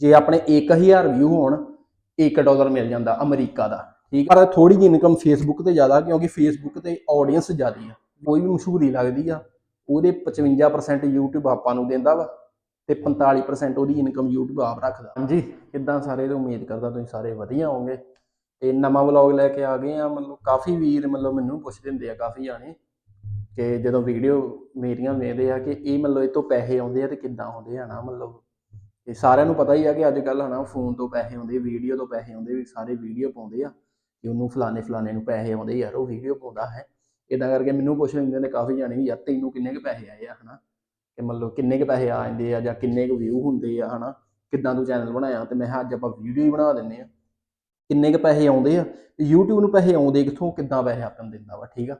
ਜੇ ਆਪਣੇ 1000 ਵਿਊ ਹੋਣ 1 ਡਾਲਰ ਮਿਲ ਜਾਂਦਾ ਅਮਰੀਕਾ ਦਾ, ਠੀਕ ਪਰ ਥੋੜੀ ਜਿਹੀ ਇਨਕਮ ਫੇਸਬੁੱਕ ਤੇ ਜ਼ਿਆਦਾ, ਕਿਉਂਕਿ ਫੇਸਬੁੱਕ ਤੇ ਆਡੀਅנס ਜ਼ਿਆਦੀ ਆ। ਕੋਈ ਵੀ ਮਸ਼ਹੂਰੀ ਲੱਗਦੀ ਆ, ਉਹਦੇ 55% YouTube ਆਪਾਂ ਨੂੰ ਦਿੰਦਾ ਵਾ ਤੇ 45% ਉਹਦੀ ਇਨਕਮ YouTube ਆਪ ਰੱਖਦਾ। ਹਾਂਜੀ, ਕਿੱਦਾਂ ਸਾਰੇ ਤੋਂ ਉਮੀਦ ਕਰਦਾ ਤੁਸੀਂ ਸਾਰੇ ਵਧੀਆ ਹੋਵੋਗੇ। ਤੇ ਨਵਾਂ ਵਲੌਗ ਲੈ ਕੇ ਆ ਗਏ ਆ, ਮਤਲਬ ਕਾਫੀ ਵੀਰ ਮਤਲਬ ਮੈਨੂੰ ਪੁੱਛਦੇ ਹੁੰਦੇ ਆ, ਕਾਫੀ ਜਾਣੇ, ਕਿ ਜਦੋਂ ਵੀਡੀਓ ਮੇਰੀਆਂ ਵੇਖਦੇ ਆ ਕਿ ਇਹ ਮਤਲਬ ਇਹ ਤੋਂ ਪੈਸੇ ਆਉਂਦੇ ਆ ਤੇ ਕਿੱਦਾਂ ਆਉਂਦੇ ਆ ਨਾ, ਮਤਲਬ ਤੇ ਸਾਰਿਆਂ ਨੂੰ ਪਤਾ ਹੀ ਆ ਕਿ ਅੱਜ ਕੱਲ ਹਨਾ ਫੋਨ ਤੋਂ ਪੈਸੇ ਆਉਂਦੇ ਵੀਡੀਓ ਤੋਂ ਪੈਸੇ ਆਉਂਦੇ, ਵੀ ਸਾਰੇ ਵੀਡੀਓ ਪਾਉਂਦੇ ਆ ਕਿ ਉਹਨੂੰ ਫਲਾਣੇ ਫਲਾਣੇ ਨੂੰ ਪੈਸੇ ਆਉਂਦੇ ਯਾਰ, ਉਹ ਵੀਡੀਓ ਪਾਉਂਦਾ ਹੈ। ਇਦਾਂ ਕਰਕੇ ਮੈਨੂੰ ਪੁੱਛ ਲੈਂਦੇ ਨੇ ਕਾਫੀ ਜਾਣੇ ਵੀ ਯਾਰ ਤੈਨੂੰ ਕਿੰਨੇ ਕੁ ਪੈਸੇ ਆਏ ਆ ਹਨਾ? ਕਿ ਮਤਲਬ ਕਿੰਨੇ ਕੁ ਪੈਸੇ ਆ ਜਾਂਦੇ ਆ ਜਾਂ ਕਿੰਨੇ ਕੁ ਵਿਊ ਹੁੰਦੇ ਆ ਹਨਾ? ਕਿੱਦਾਂ ਤੂੰ ਚੈਨਲ ਬਣਾਇਆ? ਤੇ ਮੈਂ ਕਿਹਾ ਅੱਜ ਆਪਾਂ ਵੀਡੀਓ ਹੀ ਬਣਾ ਦਿੰਨੇ ਆ। ਕਿੰਨੇ ਕੁ ਪੈਸੇ ਆਉਂਦੇ ਆ? ਤੇ YouTube ਨੂੰ ਪੈਸੇ ਆਉਂਦੇ ਕਿੱਥੋਂ? ਕਿੱਦਾਂ ਪੈਸੇ ਆਪਾਂ ਨੂੰ ਦਿੰਦਾ ਵਾ, ਠੀਕ ਆ?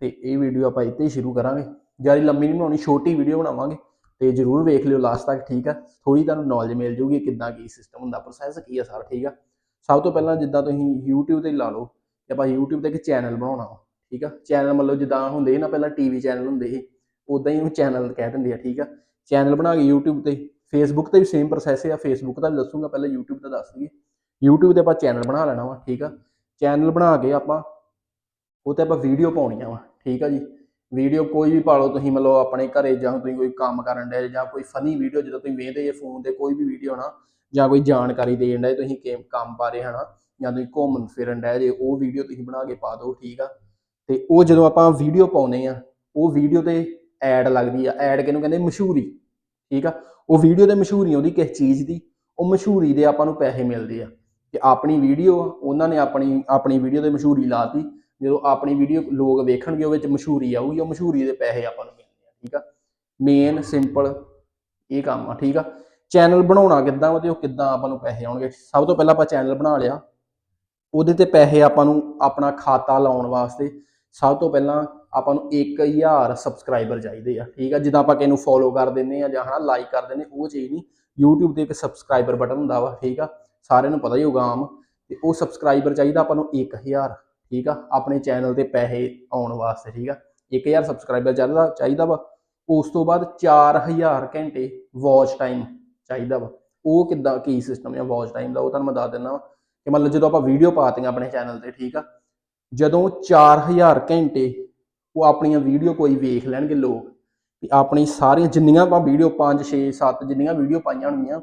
ਤੇ ਇਹ ਵੀਡੀਓ ਆਪਾਂ ਇੱਥੇ ਹੀ ਸ਼ੁਰੂ ਕਰਾਂਗੇ। ਜ਼ਿਆਦਾ ਲੰਮੀ ਨਹੀਂ ਬਣਾਉਣੀ, ਛੋਟੀ ਵੀਡੀਓ ਬਣਾਵਾਂਗੇ। ਤੇ ਜਰੂਰ ਵੇਖ ਲਿਓ ਲਾਸਟ ਤੱਕ, ਠੀਕ ਆ? ਥੋੜੀ ਤੁਹਾਨੂੰ ਨੌਲੇਜ ਮਿਲ ਜੂਗੀ ਕਿੱਦਾਂ ਕੀ ਸਿਸਟਮ ਹੁੰਦਾ ਪ੍ਰੋਸੈਸ ਕੀ ਆ ਸਾਰਾ, ਠੀਕ ਆ? ਸਭ ਤੋਂ ਪਹਿਲਾਂ ਜਿੱਦਾਂ ਤੁਸੀਂ YouTube ਤੇ ਲਾ ਲਓ ਕਿ ਆਪਾਂ YouTube ਤੇ ਇੱਕ ਚੈਨਲ ਬਣਾਉਣਾ ਵਾ, ਠੀਕ ਆ? ਚੈਨਲ ਮਤਲਬ ਜਿੱਦਾਂ ਹੁੰਦੇ ਸੀ ਨਾ, ਪਹਿਲਾਂ ਟੀਵੀ ਚੈਨਲ ਹੁੰਦੇ ਸੀ ਉਦਾਂ ਹੀ ਉਹ ਚੈਨਲ ਕਹਿ ਦਿੰਦੇ ਆ, ਠੀਕ ਆ? ਚੈਨਲ ਬਣਾ ਕੇ YouTube ਤੇ, Facebook ਤੇ ਵੀ ਸੇਮ ਪ੍ਰੋਸੈਸ ਆ, Facebook ਦਾ ਵੀ ਦੱਸੂਗਾ, ਪਹਿਲਾਂ YouTube ਦਾ ਦੱਸ ਦਈਏ। YouTube ਤੇ ਆਪਾਂ ਚੈਨਲ ਬਣਾ ਲੈਣਾ ਵਾ, ਠੀਕ ਆ? ਚੈਨਲ ਬਣਾ ਕੇ ਆਪਾਂ, ਉਹ ਤੇ ਆਪਾਂ ਵੀਡੀਓ ਪਾਉਣੀਆਂ ਵਾ, ਠੀਕ ਆ ਜੀ? ਵੀਡੀਓ ਕੋਈ ਵੀ ਪਾ ਲਓ, ਤੁਸੀਂ ਮਤਲਬ ਆਪਣੇ ਘਰੇ ਜਾਂ ਤੁਸੀਂ ਕੋਈ ਕੰਮ ਕਰਨ ਦੇ ਜਾਂ ਕੋਈ ਫਨੀ ਵੀਡੀਓ ਜਦੋਂ ਤੁਸੀਂ ਵੇਖਦੇ ਜੇ ਫੋਨ ਤੇ ਕੋਈ ਵੀ ਵੀਡੀਓ ਨਾ, ਜਾਂ ਕੋਈ ਜਾਣਕਾਰੀ ਦੇਣ ਦੇ ਤੁਸੀਂ ਕਿ ਕੰਮ ਬਾਰੇ ਹਨਾ, ਜਾਂ ਤੁਸੀਂ ਘੁੰਮਣ ਫਿਰਨ ਦੇ ਜੇ, ਉਹ ਵੀਡੀਓ ਤੁਸੀਂ ਬਣਾ ਕੇ ਪਾ ਦਿਓ ਠੀਕ ਆ? ਤੇ ਉਹ ਜਦੋਂ ਆਪਾਂ ਵੀਡੀਓ ਪਾਉਨੇ ਆ, ਉਹ ਵੀਡੀਓ ਤੇ ਐਡ ਲੱਗਦੀ ਆ ਐਡ ਕਿਹਨੂੰ ਕਹਿੰਦੇ? ਮਸ਼ਹੂਰੀ, ਠੀਕ ਆ? ਉਹ ਵੀਡੀਓ ਤੇ ਮਸ਼ਹੂਰੀ ਉਹਦੀ ਕਿਸ ਚੀਜ਼ ਦੀ? ਉਹ ਮਸ਼ਹੂਰੀ ਦੇ ਆਪਾਂ ਨੂੰ ਪੈਸੇ ਮਿਲਦੇ ਆ। ਕਿ ਆਪਣੀ ਵੀਡੀਓ ਉਹਨਾਂ ਨੇ ਆਪਣੀ ਆਪਣੀ ਵੀਡੀਓ ਤੇ ਮਸ਼ਹੂਰੀ ਲਾਤੀ ਜਦੋਂ ਆਪਣੀ ਵੀਡੀਓ ਲੋਕ ਵੇਖਣਗੇ ਉਹ ਵਿੱਚ ਮਸ਼ਹੂਰੀ ਆਊਗੀ, ਉਹ ਮਸ਼ਹੂਰੀ ਦੇ ਪੈਸੇ ਆਪਾਂ ਨੂੰ ਮਿਲਦੇ ਆ ਠੀਕ ਆ? ਮੇਨ ਸਿੰਪਲ ਇਹ ਕੰਮ ਆ, ਠੀਕ ਆ? ਚੈਨਲ ਬਣਾਉਣਾ ਕਿੱਦਾਂ ਵਾ ਤੇ ਉਹ ਕਿੱਦਾਂ ਆਪਾਂ ਨੂੰ ਪੈਸੇ ਆਉਣਗੇ? ਸਭ ਤੋਂ ਪਹਿਲਾਂ ਆਪਾਂ ਚੈਨਲ ਬਣਾ ਲਿਆ। ਉਹਦੇ ਤੇ ਪੈਸੇ ਆਪਾਂ ਨੂੰ ਆਪਣਾ ਖਾਤਾ ਲਾਉਣ ਵਾਸਤੇ ਸਭ ਤੋਂ ਪਹਿਲਾਂ ਆਪਾਂ ਨੂੰ 1000 ਸਬਸਕ੍ਰਾਈਬਰ ਚਾਹੀਦੇ ਆ, ਠੀਕ ਆ? ਜਿੱਦਾਂ ਆਪਾਂ ਕਿਸੇ ਨੂੰ ਫੋਲੋ ਕਰ ਦਿੰਨੇ ਆ ਜਾਂ ਹਨਾ ਲਾਈਕ ਕਰ ਦਿੰਨੇ ਉਹ ਚੀਜ਼ ਨਹੀਂ। YouTube ਤੇ ਇੱਕ ਸਬਸਕ੍ਰਾਈਬਰ ਬਟਨ ਹੁੰਦਾ ਵਾ, ਠੀਕ ਆ? ਸਾਰਿਆਂ ਨੂੰ ਪਤਾ ਹੀ ਹੋਊਗਾ ਆਮ। ਤੇ ਉਹ ਸਬਸਕ੍ਰਾਈਬਰ ਚਾਹੀਦਾ ਆਪਾਂ ਨੂੰ 1000 ਠੀਕ ਆ? ਆਪਣੇ ਚੈਨਲ ਤੇ ਪੈਸੇ ਆਉਣ ਵਾਸਤੇ, ਠੀਕ ਆ? 1000 ਸਬਸਕ੍ਰਾਈਬਰ ਚਾਹੀਦਾ ਚਾਹੀਦਾ ਵਾ। ਉਸ ਤੋਂ ਬਾਅਦ 4000 ਘੰਟੇ ਵਾਚ ਟਾਈਮ ਚਾਹੀਦਾ ਵਾ। ਉਹ ਕਿੱਦਾਂ, ਕੀ ਸਿਸਟਮ ਆ ਵਾਚ ਟਾਈਮ ਦਾ, ਉਹ ਤੁਹਾਨੂੰ ਮੈਂ ਦੱਸ ਦਿੰਦਾ ਵਾ। ਕਿ ਮਤਲਬ ਜਦੋਂ ਆਪਾਂ ਵੀਡੀਓ ਪਾਤੀਆਂ ਆਪਣੇ ਚੈਨਲ ਤੇ, ਠੀਕ ਆ? ਜਦੋਂ 4000 ਘੰਟੇ ਉਹ ਆਪਣੀਆਂ ਵੀਡੀਓ ਕੋਈ ਵੇਖ ਲੈਣਗੇ ਲੋਕ, ਵੀ ਆਪਣੀ ਸਾਰੀਆਂ ਜਿੰਨੀਆਂ ਆਪਾਂ ਵੀਡੀਓ 5 6 7 ਜਿੰਨੀਆਂ ਵੀਡੀਓ ਪਾਈਆਂ ਹੋਣਗੀਆਂ,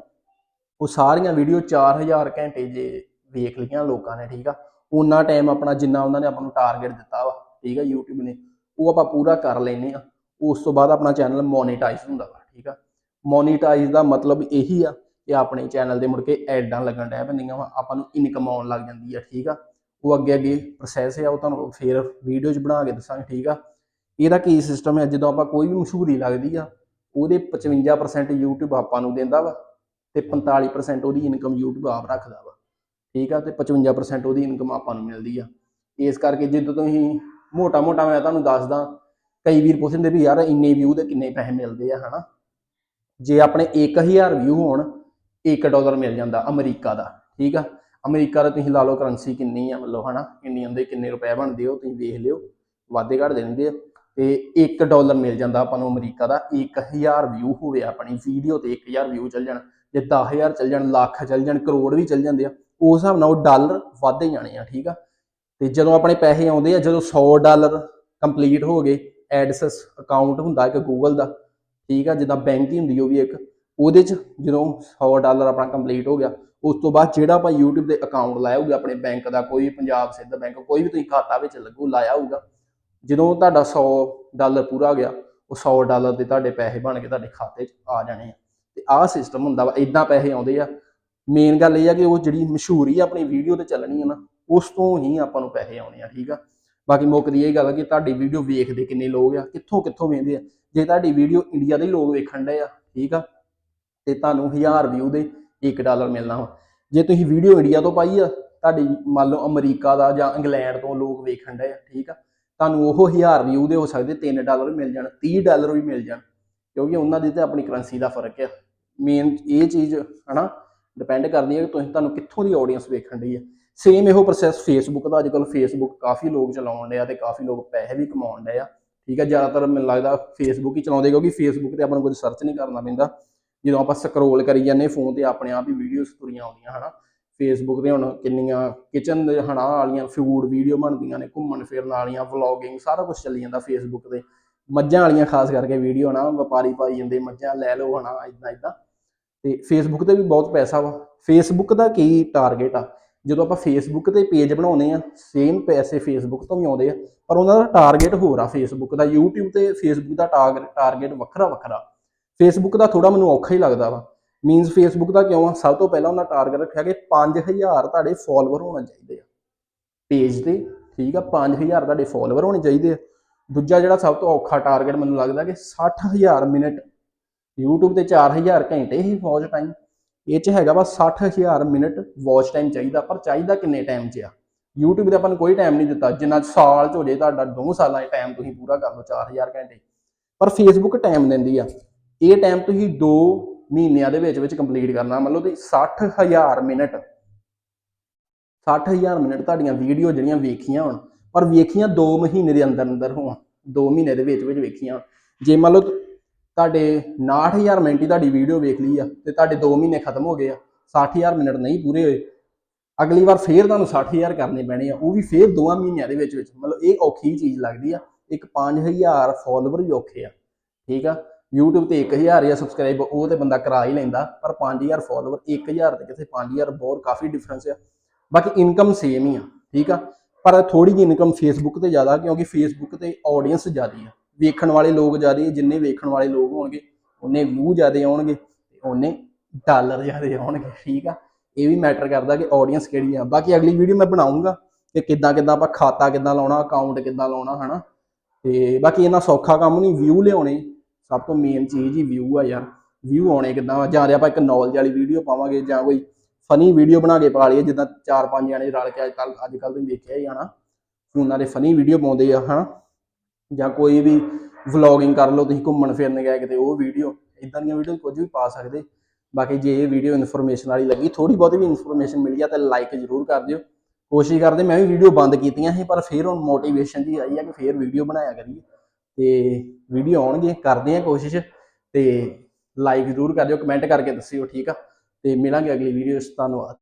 ਉਹ ਸਾਰੀਆਂ ਵੀਡੀਓ 4000 ਘੰਟੇ ਜੇ ਵੇਖ ਲਈਆਂ ਲੋਕਾਂ ਨੇ, ਠੀਕ ਆ? ਉਨਾ ਟਾਈਮ ਆਪਣਾ ਜਿੰਨਾ ਉਹਨਾਂ ਨੇ ਆਪਾਂ ਨੂੰ ਟਾਰਗੇਟ ਦਿੱਤਾ ਵਾ, ਠੀਕ ਆ YouTube ਨੇ, ਉਹ ਆਪਾਂ ਪੂਰਾ ਕਰ ਲੈਨੇ ਆ। ਉਸ ਤੋਂ ਬਾਅਦ ਆਪਣਾ ਚੈਨਲ ਮੋਨੀਟਾਈਜ਼ ਹੁੰਦਾ ਵਾ, ਠੀਕ ਆ। ਮੋਨੀਟਾਈਜ਼ ਦਾ ਮਤਲਬ ਇਹੀ ਆ ਕਿ ਆਪਣੇ ਚੈਨਲ ਦੇ ਮੁੜ ਕੇ ਐਡਾਂ ਲੱਗਣ ਡੈ ਪੈਂਦੀਆਂ ਵਾ, ਆਪਾਂ ਨੂੰ ਇਨਕਮ ਆਉਣ ਲੱਗ ਜਾਂਦੀ ਆ, ਠੀਕ ਆ। ਉਹ ਅੱਗੇ ਅੱਗੇ ਪ੍ਰੋਸੈਸ ਆ, ਉਹ ਤੁਹਾਨੂੰ ਫੇਰ ਵੀਡੀਓ 'ਚ ਬਣਾ ਕੇ ਦੱਸਾਂਗੇ, ਠੀਕ ਆ। ਇਹਦਾ ਕੀ ਸਿਸਟਮ ਹੈ ਜਦੋਂ ਆਪਾਂ ਕੋਈ ਵੀ ਮਸ਼ਹੂਰੀ ਲੱਗਦੀ ਆ, ਉਹਦੇ 55% YouTube ਆਪਾਂ ਨੂੰ ਦਿੰਦਾ ਵਾ ਤੇ 45% ਉਹਦੀ ਇਨਕਮ YouTube ਆਪ ਰੱਖਦਾ ਵਾ। ਠੀਕ ਆ, ਤੇ 55% ਉਹਦੀ ਇਨਕਮ ਆਪਾਂ ਨੂੰ ਮਿਲਦੀ ਆ। ਇਸ ਕਰਕੇ ਜਦੋਂ ਤੁਸੀਂ ਮੋਟਾ ਮੋਟਾ ਮੈਂ ਤੁਹਾਨੂੰ ਦੱਸਦਾ, ਕਈ ਵੀਰ ਪੁੱਛਦੇ ਵੀ ਯਾਰ ਇੰਨੇ ਵਿਊ ਦੇ ਕਿੰਨੇ ਪੈਸੇ ਮਿਲਦੇ ਆ, ਹਨਾ? ਜੇ ਆਪਣੇ 1000 ਵਿਊ ਹੋਣ 1 ਡਾਲਰ ਮਿਲ ਜਾਂਦਾ ਅਮਰੀਕਾ ਦਾ, ਠੀਕ ਆ? ਅਮਰੀਕਾ ਦਾ ਤੁਸੀਂ ਲਾ ਲਓ ਕਰੰਸੀ ਕਿੰਨੀ ਆ ਮਤਲਬ, ਹਨਾ? ਇੰਡੀਅਨ ਦੇ ਕਿੰਨੇ ਰੁਪਏ ਬਣਦੇ ਹੋ ਤੁਸੀਂ ਵੇਖ ਲਿਓ, ਵਾਧੇ ਘੱਟ ਦਿੰਦੇ ਆ। ਤੇ 1 ਡਾਲਰ ਮਿਲ ਜਾਂਦਾ ਆਪਾਂ ਨੂੰ ਅਮਰੀਕਾ ਦਾ 1000 ਵਿਊ ਹੋਵੇ ਆਪਣੀ ਵੀਡੀਓ ਤੇ 1000 ਵਿਊ ਚੱਲ ਜਾਣ, ਜੇ 10000 ਚੱਲ ਜਾਣ, ਲੱਖ ਚੱਲ ਜਾਣ, ਕਰੋੜ ਵੀ ਚੱਲ ਜਾਂਦੇ ਆ। ਉਸ ਹਿਸਾਬ ਨਾਲ ਉਹ ਡਾਲਰ ਵੱਧਦੇ ਜਾਣੇ ਆ, ਠੀਕ ਆ? ਤੇ ਜਦੋਂ ਆਪਣੇ ਪੈਸੇ ਆਉਂਦੇ ਆ, ਜਦੋਂ 100 ਡਾਲਰ ਕੰਪਲੀਟ ਹੋ ਗਏ, ਐਡਸੈਸ ਅਕਾਊਂਟ ਹੁੰਦਾ ਇੱਕ ਗੂਗਲ ਦਾ, ਠੀਕ ਆ? ਜਿੱਦਾਂ ਬੈਂਕ ਹੀ ਹੁੰਦੀ ਉਹ ਵੀ ਇੱਕ, ਉਹਦੇ ਚ ਜਦੋਂ 100 ਡਾਲਰ ਆਪਣਾ ਕੰਪਲੀਟ ਹੋ ਗਿਆ, ਉਸ ਤੋਂ ਬਾਅਦ ਜਿਹੜਾ ਆਪਾਂ YouTube ਦੇ ਅਕਾਊਂਟ ਲਾਇਆ ਹੋਊਗਾ, ਆਪਣੇ ਬੈਂਕ ਦਾ, ਕੋਈ ਪੰਜਾਬ ਸਿੱਧ ਬੈਂਕ ਕੋਈ ਵੀ ਤੁਸੀਂ ਖਾਤਾ ਵਿੱਚ ਲੱਗੂ, ਲਾਇਆ ਹੋਊਗਾ, ਜਦੋਂ ਤੁਹਾਡਾ 100 ਡਾਲਰ ਪੂਰਾ ਹੋ ਗਿਆ, ਉਹ 100 ਡਾਲਰ ਦੇ ਤੁਹਾਡੇ ਪੈਸੇ ਬਣ ਕੇ ਤੁਹਾਡੇ ਖਾਤੇ 'ਚ ਆ ਜਾਣੇ ਆ। ਤੇ ਆਹ ਸਿਸਟਮ ਹੁੰਦਾ ਵਾ ਇਦਾਂ ਪੈਸੇ ਆਉਂਦੇ ਆ ਮੇਨ ਗੱਲ ਇਹ ਆ ਕਿ ਉਹ ਜਿਹੜੀ ਮਸ਼ਹੂਰੀ ਆ ਆਪਣੀ ਵੀਡੀਓ ਤੇ ਚੱਲਣੀ ਆ ਨਾ, ਉਸ ਤੋਂ ਹੀ ਆਪਾਂ ਨੂੰ ਪੈਸੇ ਆਉਣੇ ਆ, ਠੀਕ ਆ? ਬਾਕੀ ਮੁੱਕਦੀ ਇਹ ਗੱਲ ਆ ਕਿ ਤੁਹਾਡੀ ਵੀਡੀਓ ਵੇਖਦੇ ਕਿੰਨੇ ਲੋਕ ਆ, ਕਿੱਥੋਂ ਕਿੱਥੋਂ ਵੇਖਦੇ ਆ? ਜੇ ਤੁਹਾਡੀ ਵੀਡੀਓ ਇੰਡੀਆ ਦੇ ਲੋਕ ਵੇਖਣ ਡਏ ਆ, ਠੀਕ ਆ? ਤੇ ਤੁਹਾਨੂੰ 1000 ਵਿਊ ਦੇ 1 ਡਾਲਰ ਮਿਲਣਾ ਵਾ। ਜੇ ਤੁਸੀਂ ਵੀਡੀਓ ਇੰਡੀਆ ਤੋਂ ਪਾਈ ਆ, ਤੁਹਾਡੀ ਮੰਨ ਲਓ ਅਮਰੀਕਾ ਦਾ ਜਾਂ ਇੰਗਲੈਂਡ ਤੋਂ ਲੋਕ ਵੇਖਣ ਡਏ ਆ, ਠੀਕ ਆ? ਤੁਹਾਨੂੰ ਉਹ 1000 ਵਿਊ ਦੇ ਹੋ ਸਕਦੇ 3 ਡਾਲਰ ਮਿਲ ਜਾਣ 30 ਡਾਲਰ ਵੀ ਮਿਲ ਜਾਣ, ਕਿਉਂਕਿ ਉਹਨਾਂ ਦੀ ਤੇ ਆਪਣੀ ਕਰੰਸੀ ਦਾ ਫ਼ਰਕ ਆ। ਮੇਨ ਇਹ ਚੀਜ਼, ਹਨਾ? ਡਿਪੈਂਡ ਕਰਦੀ ਹੈ ਕਿ ਤੁਸੀਂ ਤੁਹਾਨੂੰ ਕਿੱਥੋਂ ਦੀ ਆਡੀਅנס ਵੇਖਣ ਡਈ ਹੈ। ਸੇਮ ਇਹੋ ਪ੍ਰੋਸੈਸ ਫੇਸਬੁੱਕ ਦਾ ਅੱਜਕੱਲ ਫੇਸਬੁੱਕ ਕਾਫੀ ਲੋਕ ਚਲਾਉਣ ਡਏ ਆ ਤੇ ਕਾਫੀ ਲੋਕ ਪੈਸੇ ਵੀ ਕਮਾਉਣ ਡਏ ਆ। ਠੀਕ ਹੈ, ਜ਼ਿਆਦਾਤਰ ਮੈਨੂੰ ਲੱਗਦਾ ਫੇਸਬੁੱਕ ਹੀ ਚਲਾਉਂਦੇ ਕਿਉਂਕਿ ਫੇਸਬੁੱਕ ਤੇ ਆਪਾਂ ਨੂੰ ਕੁਝ ਸਰਚ ਨਹੀਂ ਕਰਨਾ ਪੈਂਦਾ। ਜਦੋਂ ਆਪਾਂ ਸਕਰੋਲ ਕਰੀ ਜਾਂਦੇ ਫੋਨ ਤੇ, ਆਪਣੇ ਆਪ ਹੀ ਵੀਡੀਓਜ਼ ਤੁਰੀਆਂ ਆਉਂਦੀਆਂ, ਹਨਾ। ਫੇਸਬੁੱਕ ਤੇ ਹੁਣ ਕਿੰਨੀਆਂ ਕਿਚਨ ਦੇ ਹਨਾ ਵਾਲੀਆਂ ਫੂਡ ਵੀਡੀਓ ਬਣਦੀਆਂ ਨੇ, ਘੁੰਮਣ ਫਿਰਨ ਵਾਲੀਆਂ ਵਲੌਗਿੰਗ ਸਾਰਾ ਕੁਝ ਚੱਲੀ ਜਾਂਦਾ ਫੇਸਬੁੱਕ ਤੇ। ਮੱਝਾਂ ਵਾਲੀਆਂ ਖਾਸ ਕਰਕੇ ਵੀਡੀਓ ਨਾ ਵਪਾਰੀ ਪਾਈ ਜਾਂਦੇ, ਮੱਝਾਂ ਲੈ ਲਓ, ਹਨਾ ਇਦਾਂ ਇਦਾਂ ਤੇ ਫੇਸਬੁੱਕ ਤੇ ਵੀ ਬਹੁਤ ਪੈਸਾ ਵਾ। ਫੇਸਬੁੱਕ ਦਾ ਕੀ ਟਾਰਗੇਟ ਆ? ਜਦੋਂ ਆਪਾਂ ਫੇਸਬੁੱਕ ਤੇ ਪੇਜ ਬਣਾਉਨੇ ਆ ਸੇਮ ਪੈਸੇ ਫੇਸਬੁੱਕ ਤੋਂ ਵੀ ਆਉਂਦੇ ਆ, ਪਰ ਉਹਨਾਂ ਦਾ ਟਾਰਗੇਟ ਹੋਰ ਆ ਫੇਸਬੁੱਕ ਦਾ। YouTube ਤੇ ਫੇਸਬੁੱਕ ਦਾ ਟਾਰਗੇਟ ਵੱਖਰਾ ਵੱਖਰਾ। ਫੇਸਬੁੱਕ ਦਾ ਥੋੜਾ ਮੈਨੂੰ ਔਖਾ ਹੀ ਲੱਗਦਾ ਵਾ। ਮੀਨਸ ਫੇਸਬੁੱਕ ਦਾ ਕਿਉਂ ਆ? ਸਭ ਤੋਂ ਪਹਿਲਾਂ ਉਹਨਾਂ ਟਾਰਗੇਟ ਰੱਖਿਆ ਕਿ 5000 ਤੁਹਾਡੇ ਫਾਲੋਅਰ ਹੋਣਾ ਚਾਹੀਦੇ ਆ। ਪੇਜ ਤੇ, ਠੀਕ ਆ? 5000 ਤੁਹਾਡੇ ਫਾਲੋਅਰ ਹੋਣੇ ਚਾਹੀਦੇ ਆ। ਦੂਜਾ ਜਿਹੜਾ ਸਭ ਤੋਂ ਔਖਾ ਟਾਰਗੇਟ ਮੈਨੂੰ ਲੱਗਦਾ ਕਿ 60000 ਮਿੰਟ YouTube ਤੇ 4000 ਘੰਟੇ ਹੀ ਵਾਚ ਟਾਈਮ ਇਹ ਚ ਹੈਗਾ ਵਾ 60000 ਮਿੰਟ ਵਾਚ ਟਾਈਮ ਚਾਹੀਦਾ, ਪਰ ਚਾਹੀਦਾ ਕਿੰਨੇ ਟਾਈਮ 'ਚ ਆ? YouTube ਤੇ ਆਪਾਂ ਨੂੰ ਕੋਈ ਟਾਈਮ ਨਹੀਂ ਦਿੱਤਾ। ਜਿੰਨਾ ਸਾਲ ਚ ਹੋ ਜੇ ਤੁਹਾਡਾ 2 ਸਾਲਾਂ 'ਚ ਟਾਈਮ ਤੁਸੀਂ ਪੂਰਾ ਕਰ ਲਓ 4000 ਘੰਟੇ। ਪਰ Facebook ਟਾਈਮ ਦਿੰਦੀ ਆ। ਇਹ ਟਾਈਮ ਤੁਸੀਂ 2 ਮਹੀਨਿਆਂ ਦੇ ਵਿੱਚ ਵਿੱਚ ਕੰਪਲੀਟ ਕਰਨਾ। ਮੰਨ ਲਓ ਤੁਸੀਂ 60000 ਮਿੰਟ। 60000 ਮਿੰਟ ਤੁਹਾਡੀਆਂ ਵੀਡੀਓ ਜਿਹੜੀਆਂ ਵੇਖੀਆਂ ਹੋਣ। ਪਰ ਵੇਖੀਆਂ 2 ਮਹੀਨੇ ਦੇ ਅੰਦਰ ਅੰਦਰ ਹੋਣ। 2 ਮਹੀਨੇ ਦੇ ਵਿੱਚ ਵਿੱਚ ਵੇਖੀਆਂ ਜੇ ਮੰਨ ਲਓ ਤੁਹਾਡੇ 69000 ਮਿੰਟ ਹੀ ਤੁਹਾਡੀ ਵੀਡੀਓ ਵੇਖ ਲਈ ਆ ਤੇ ਤੁਹਾਡੇ 2 ਮਹੀਨੇ ਖਤਮ ਹੋ ਗਏ ਆ 60000 ਮਿੰਟ ਨਹੀਂ ਪੂਰੇ ਹੋਏ। ਅਗਲੀ ਵਾਰ ਫੇਰ ਤੁਹਾਨੂੰ 60000 ਕਰਨੇ ਪੈਣੇ ਆ, ਉਹ ਵੀ ਫੇਰ ਦੋਵਾਂ ਮਹੀਨਿਆਂ ਦੇ ਵਿੱਚ ਵਿੱਚ। ਮਤਲਬ ਇਹ ਔਖੀ ਚੀਜ਼ ਲੱਗਦੀ ਆ, ਇੱਕ 5000 ਫਾਲੋਅਰ ਵੀ ਔਖੇ ਆ, ਠੀਕ ਆ? YouTube ਤੇ 1000 ਜਾਂ ਸਬਸਕ੍ਰਾਈਬ ਉਹ ਤੇ ਬੰਦਾ ਕਰਾ ਹੀ ਲੈਂਦਾ, ਪਰ 5000 ਫਾਲੋਅਰ 1000 ਤੇ ਕਿਥੇ 5000 ਬਹੁਤ ਕਾਫੀ ਡਿਫਰੈਂਸ ਆ। ਬਾਕੀ ਇਨਕਮ ਸੇਮ ਹੀ ਆ, ਠੀਕ ਆ? ਪਰ ਥੋੜੀ ਜਿਹੀ ਇਨਕਮ ਫੇਸਬੁੱਕ ਤੇ ਜ਼ਿਆਦਾ, ਕਿਉਂਕਿ ਫੇਸਬੁੱਕ ਤੇ ਆਡੀਅנס ਜ਼ਿਆਦੀ ਆ। ਵੇਖਣ ਵਾਲੇ ਲੋਕ ਜ਼ਿਆਦੇ, ਜਿੰਨੇ ਵੇਖਣ ਵਾਲੇ ਲੋਕ ਹੋਣਗੇ, ਉਹਨੇ ਵਿਊ ਜ਼ਿਆਦੇ ਆਉਣਗੇ ਤੇ ਉਹਨੇ ਡਾਲਰ ਜ਼ਿਆਦੇ ਆਉਣਗੇ, ਠੀਕ ਆ? ਇਹ ਵੀ ਮੈਟਰ ਕਰਦਾ ਕਿ ਆਡੀਅנס ਕਿਹੜੀ ਆ। ਬਾਕੀ ਅਗਲੀ ਵੀਡੀਓ ਮੈਂ ਬਣਾਉਂਗਾ ਕਿ ਕਿੱਦਾਂ ਕਿੱਦਾਂ ਆਪਾਂ ਖਾਤਾ ਕਿੱਦਾਂ ਲਾਉਣਾ ਅਕਾਊਂਟ ਕਿੱਦਾਂ ਲਾਉਣਾ, ਹਨਾ? ਤੇ ਬਾਕੀ ਇਹਨਾਂ ਸੌਖਾ ਕੰਮ ਨਹੀਂ ਵਿਊ ਲਿਆਉਣੇ, ਸਭ ਤੋਂ ਮੇਨ ਚੀਜ਼ ਹੀ ਵਿਊ ਆ ਯਾਰ। ਵਿਊ ਆਉਣੇ ਕਿੱਦਾਂ ਜਾਂ ਆਪਾਂ ਇੱਕ ਨੌਲੇਜ ਵਾਲੀ ਵੀਡੀਓ ਪਾਵਾਂਗੇ, ਜਾਂ ਕੋਈ ਫਨੀ ਵੀਡੀਓ ਬਣਾ ਕੇ ਪਾ ਲਈਏ, ਜਿੱਦਾਂ ਚਾਰ ਪੰਜ ਜਣੇ ਰਲ ਕੇ ਅੱਜ ਕੱਲ ਅੱਜ ਕੱਲ ਤੁਸੀਂ ਵੇਖਿਆ ਹੀ ਹਨਾ? ਫੋਨਾਂ ਦੇ ਫਨੀ ਵੀਡੀਓ ਪਾਉਂਦੇ ਆ, ਹਨਾ? ਜਾਂ ਕੋਈ ਵੀ ਵਲੌਗਿੰਗ ਕਰ ਲਓ, ਤੁਸੀਂ ਘੁੰਮਣ ਫਿਰਨ ਗਏ ਕਿਤੇ, ਉਹ ਵੀਡੀਓ ਇਦਾਂ ਦੀਆਂ ਵੀਡੀਓ ਕੁਝ ਵੀ ਪਾ ਸਕਦੇ। ਬਾਕੀ ਜੇ ਇਹ ਵੀਡੀਓ ਇਨਫੋਰਮੇਸ਼ਨ ਵਾਲੀ ਲੱਗੀ ਥੋੜੀ ਬਹੁਤੀ ਵੀ ਇਨਫੋਰਮੇਸ਼ਨ ਮਿਲੀ ਆ, ਤਾਂ ਲਾਈਕ ਜ਼ਰੂਰ ਕਰ ਦਿਓ। ਕੋਸ਼ਿਸ਼ ਕਰਦੇ, ਮੈਂ ਵੀ ਵੀਡੀਓ ਬੰਦ ਕੀਤੀਆਂ ਸੀ, ਪਰ ਫਿਰ ਹੁਣ ਮੋਟੀਵੇਸ਼ਨ ਜੀ ਆਈ ਆ ਕਿ ਫਿਰ ਵੀਡੀਓ ਬਣਾਇਆ ਕਰੀਏ। ਤੇ ਵੀਡੀਓ ਆਉਣਗੇ, ਕਰਦੇ ਆ ਕੋਸ਼ਿਸ਼, ਤੇ ਲਾਈਕ ਜ਼ਰੂਰ ਕਰ ਦਿਓ ਕਮੈਂਟ ਕਰਕੇ ਦੱਸਿਓ, ਠੀਕ ਆ? ਤੇ ਮਿਲਾਂਗੇ ਅਗਲੀ ਵੀਡੀਓ 'ਚ, ਧੰਨਵਾਦ।